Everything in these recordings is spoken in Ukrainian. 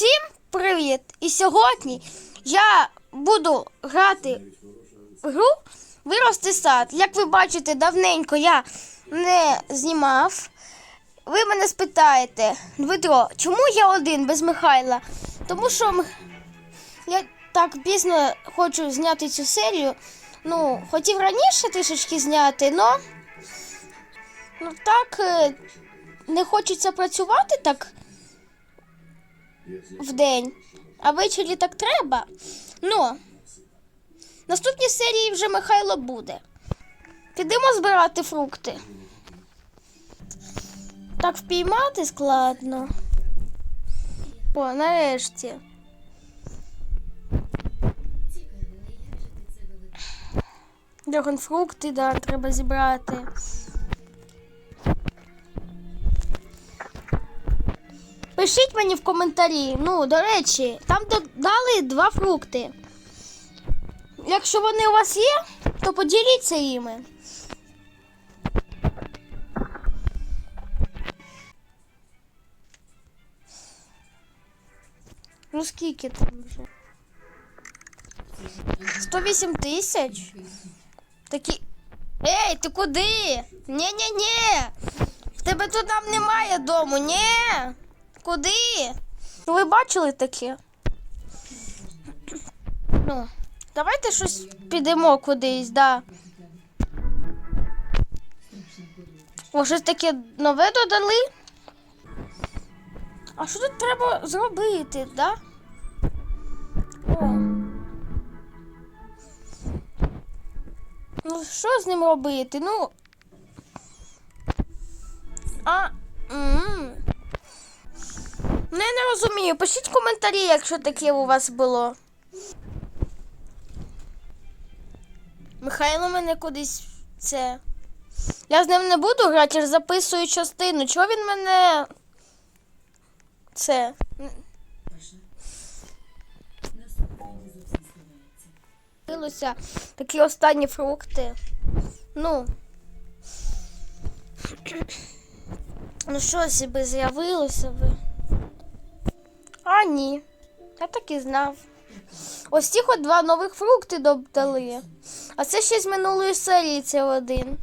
Всім привіт! І сьогодні я буду грати в гру Вирости сад. Як ви бачите, давненько я не знімав. Ви мене спитаєте, Дмитро, чому я один без Михайла? Тому що я так пізно хочу зняти цю серію. Ну, хотів раніше трішечки зняти, но ну так е, не хочеться працювати так в день, а ввечері так треба. Ну, наступній серії вже Михайло буде. Підемо збирати фрукти. Так впіймати складно. О, нарешті. Драгонфрукти, да, треба зібрати. Пишіть мені в коментарі. Ну, до речі, там дали два фрукти. Якщо вони у вас є, то поділіться їми. Ну скільки там вже? 108 тисяч? Такі. Ей, ти куди? Ні-ні-ні. В тебе тут там немає дому, ні. Куди? Ну, ви бачили таке? Ну, давайте щось підемо кудись, да. О, щось таке нове додали. А що тут треба зробити, да? О. Ну, що з ним робити? Ну. А. Не, не розумію. Пишіть коментарі, якщо таке у вас було. Михайло мене кудись це. Я з ним не буду грати, я ж записую частину. Чого він мене. Це. Такі останні фрукти. Ну. Ну що собі з'явилося ви? Ні. Я так і знав. Ось ці хоч два нових фрукти додали. А це ще з минулої серії це один.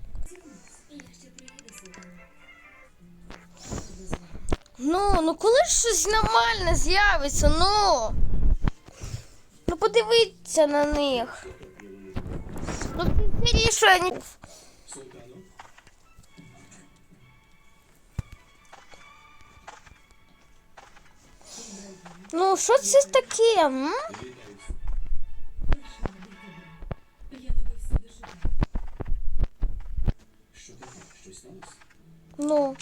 Ну, ну коли ж щось нормальне з'явиться, ну. Ну подивіться на них. Ну в цій Що це таке? М? Ну.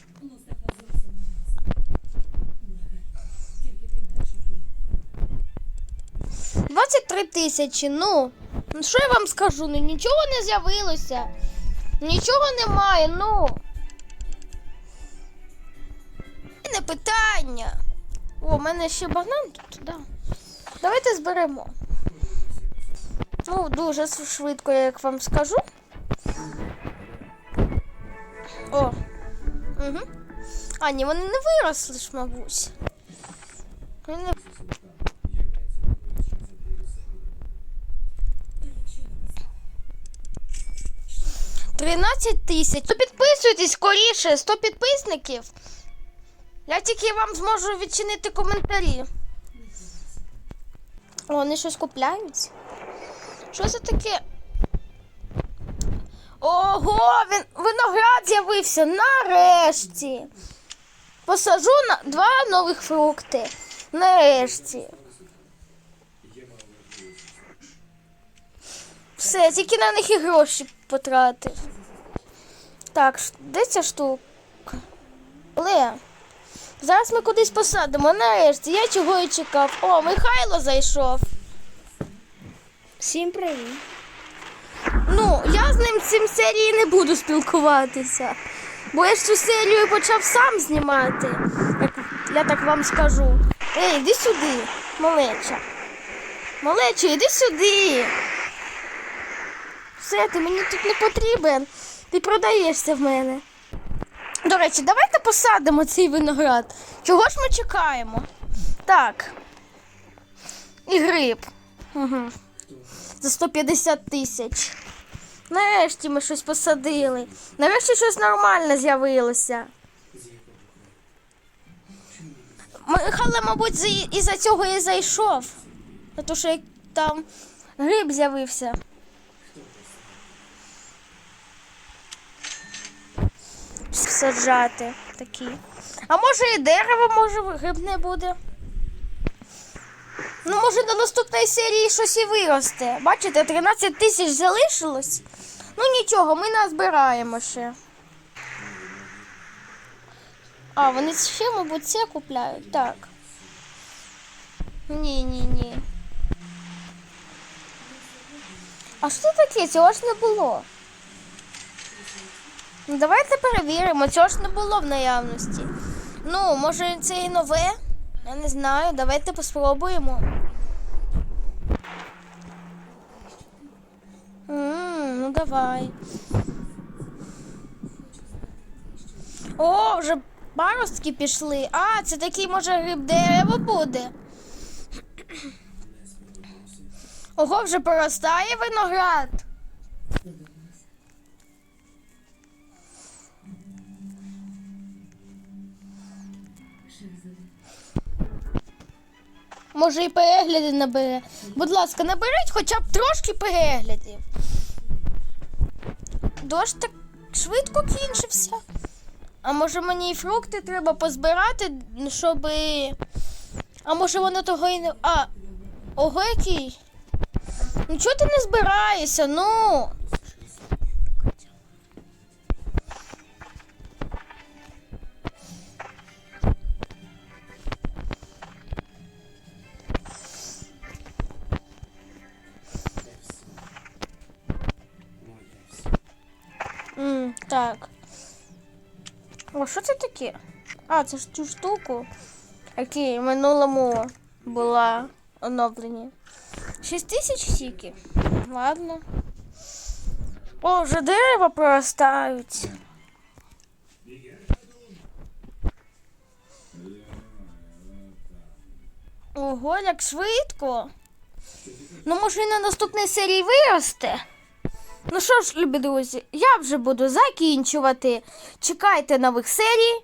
23 тисячі, ну. Ну, що я вам скажу? Ну нічого не з'явилося. Нічого немає, ну. Не питання. О, у мене ще банан тут, да. Давайте зберемо. Ну, дуже швидко, я як вам скажу. О. Угу. А, ні, вони не виросли ж, мабуть. Вони не... Тринадцять тисяч. Підписуйтесь скоріше, 100 підписників. Я тільки вам зможу відчинити коментарі. О, вони щось купляють. Що це таке? Ого, він виноград з'явився нарешті. Посажу на два нових фрукти. Нарешті. Все, тільки на них і гроші потратив. Так, де ця штука? Але зараз ми кудись посадимо. Нарешті, я чого і чекав. О, Михайло зайшов. Всім привіт. Ну, я з ним цим серії не буду спілкуватися. Бо я ж цю серію почав сам знімати. Як, я так вам скажу. Ей, іди сюди, малеча. Малеча, іди сюди. Все, ти мені тут не потрібен. Ти продаєшся в мене. До речі, давайте посадимо цей виноград. Чого ж ми чекаємо? Так. І гриб. Угу. За 150 тисяч. Нарешті ми щось посадили. Нарешті щось нормальне з'явилося. Михайло, мабуть, за- із-за цього і зайшов. Тому що там гриб з'явився. Саджати такі. А може і дерево, може гриб не буде. Ну, може, до наступної серії щось і виросте. Бачите, 13 тисяч залишилось. Ну нічого, ми назбираємо ще. А, вони ще, мабуть, це купляють. Так. Ні, ні, ні. А що таке? Цього ж не було. Ну, давайте перевіримо, цього ж не було в наявності. Ну, може це і нове? Я не знаю. Давайте поспробуємо. М, ну давай. О, вже паростки пішли. А, це такий, може, гриб дерево буде. Ого, вже поростає виноград. Може і перегляди набере. Будь ласка, наберіть хоча б трошки переглядів. Дощ так швидко кінчився. А може мені і фрукти треба позбирати, щоб. А може воно того і не. А. Ого, який? Ну чого ти не збираєшся? Ну. Так. О, що це таке? А, це ж цю штуку, які в минулому була оновлені. 6 тисяч сіки. Ладно. О, вже дерева проростають. Ого, як швидко. Ну, може, і на наступній серії виросте. Ну що ж, любі друзі, я вже буду закінчувати. Чекайте нових серій.